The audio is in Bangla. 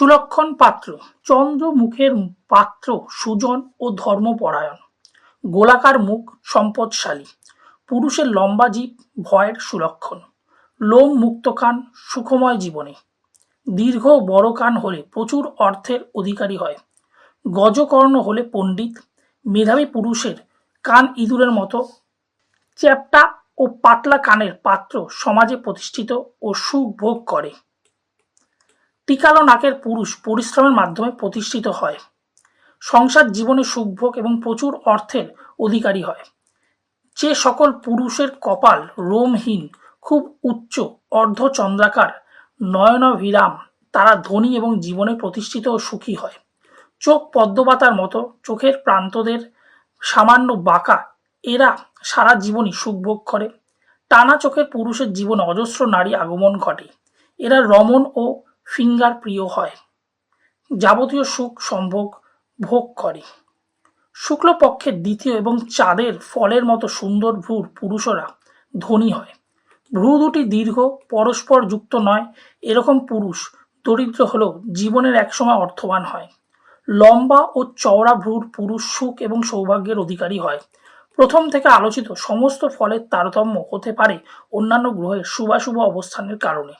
সুলক্ষণ পাত্র চন্দ্র মুখের পাত্র সুজন ও ধর্মপরায়ণ। গোলাকার মুখ সম্পদশালী। পুরুষের লম্বা জীব ভয়ের সুলক্ষণ। লোম মুক্ত কান সুখময় জীবনে। দীর্ঘ বড় কান হলে প্রচুর অর্থের অধিকারী হয়। গজকর্ণ হলে পণ্ডিত। মেধাবী পুরুষের কান ইঁদুরের মতো। চ্যাপ্টা ও পাতলা কানের পাত্র সমাজে প্রতিষ্ঠিত ও সুখ ভোগ করে। টিকালো নাকের পুরুষ পরিশ্রমের মাধ্যমে প্রতিষ্ঠিত হয়। সংসার জীবনে সুখভোগ এবং প্রচুর অর্থের অধিকারী হয়। যে সকল পুরুষের কপাল রোমহীন, খুব উচ্চ অর্ধচন্দ্রাকার নয়নভিরাম তারা ধনী এবং জীবনে প্রতিষ্ঠিত ও সুখী হয়। চোখ পদ্মপাতার মতো, চোখের প্রান্তদের সামান্য বাঁকা, এরা সারা জীবনই সুখভোগ করে। টানা চোখের পুরুষের জীবনে অজস্র নারী আগমন ঘটে। এরা রমণ ও ফিঙ্গার প্রিয় হয়। যাবতীয় সুখ সম্ভোগ ভোগ করে। শুক্লপক্ষের দ্বিতীয় এবং চাঁদের ফলের মতো সুন্দর ভ্রুর পুরুষরা ধনী হয়। ভ্রু দুটি দীর্ঘ, পরস্পর যুক্ত নয়, এরকম পুরুষ দরিদ্র হলেও জীবনের একসময় অর্থবান হয়। লম্বা ও চওড়া ভ্রুর পুরুষ সুখ এবং সৌভাগ্যের অধিকারী হয়। প্রথম থেকে আলোচিত সমস্ত ফলের তারতম্য হতে পারে অন্যান্য গ্রহের শুভাশুভ অবস্থানের কারণে।